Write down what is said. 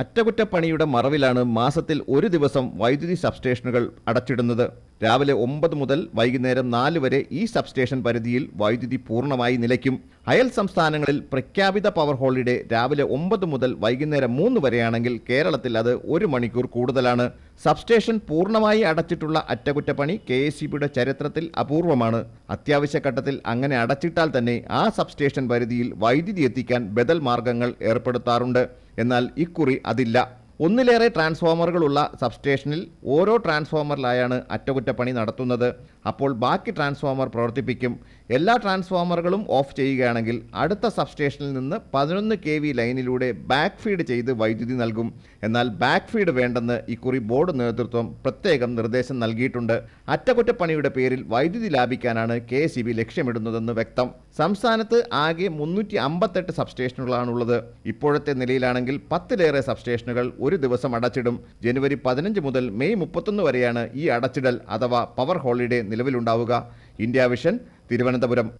അറ്റകുറ്റപ്പണിയുടെ മറവിലാണ് മാസത്തിൽ ഒരു ദിവസം വൈദ്യുതി സബ്സ്റ്റേഷനുകൾ അടച്ചിടുന്നത്. രാവിലെ ഒമ്പത് മുതൽ വൈകുന്നേരം നാല് വരെ ഈ സബ്സ്റ്റേഷൻ പരിധിയിൽ വൈദ്യുതി പൂർണമായി നിലയ്ക്കും. അയൽ സംസ്ഥാനങ്ങളിൽ പ്രഖ്യാപിത പവർ ഹോളിഡേ രാവിലെ ഒമ്പത് മുതൽ വൈകുന്നേരം മൂന്ന് വരെയാണെങ്കിൽ കേരളത്തിൽ അത് ഒരു മണിക്കൂർ കൂടുതലാണ്. സബ്സ്റ്റേഷൻ പൂർണമായി അടച്ചിട്ടുള്ള അറ്റകുറ്റപ്പണി കെ എസ് ചരിത്രത്തിൽ അപൂർവമാണ്. അത്യാവശ്യഘട്ടത്തിൽ അങ്ങനെ അടച്ചിട്ടാൽ തന്നെ ആ സബ്സ്റ്റേഷൻ പരിധിയിൽ വൈദ്യുതി എത്തിക്കാൻ ബദൽ മാർഗങ്ങൾ ഏർപ്പെടുത്താറുണ്ട്. എന്നാൽ ഇക്കുറി അതില്ല. ഒന്നിലേറെ ട്രാൻസ്ഫോമറുകളുള്ള സബ്സ്റ്റേഷനിൽ ഓരോ ട്രാൻസ്ഫോമറിലായാണ് അറ്റകുറ്റപ്പണി നടത്തുന്നത്. അപ്പോൾ ബാക്കി ട്രാൻസ്ഫോമർ പ്രവർത്തിപ്പിക്കും. എല്ലാ ട്രാൻസ്ഫോമറുകളും ഓഫ് ചെയ്യുകയാണെങ്കിൽ അടുത്ത സബ്സ്റ്റേഷനിൽ നിന്ന് പതിനൊന്ന് കെ വി ലൈനിലൂടെ ബാക്ക് ഫീഡ് ചെയ്ത് വൈദ്യുതി നൽകും. എന്നാൽ ബാക്ക് ഫീഡ് വേണ്ടെന്ന് ഇക്കുറി ബോർഡ് നേതൃത്വം പ്രത്യേകം നിർദ്ദേശം നൽകിയിട്ടുണ്ട്. അറ്റകുറ്റപ്പണിയുടെ പേരിൽ വൈദ്യുതി ലാഭിക്കാനാണ് കെ ബി ലക്ഷ്യമിടുന്നതെന്ന് വ്യക്തം. സംസ്ഥാനത്ത് ആകെ മുന്നൂറ്റി അമ്പത്തെട്ട് സബ്സ്റ്റേഷനുകളാണുള്ളത്. ഇപ്പോഴത്തെ നിലയിലാണെങ്കിൽ പത്തിലേറെ സബ്സ്റ്റേഷനുകൾ ഒരു ദിവസം അടച്ചിടും. ജനുവരി പതിനഞ്ച് മുതൽ മെയ് മുപ്പത്തൊന്ന് വരെയാണ് ഈ അടച്ചിടൽ അഥവാ power holiday നിലവിലുണ്ടാവുക. India vision Thiruvananthapuram.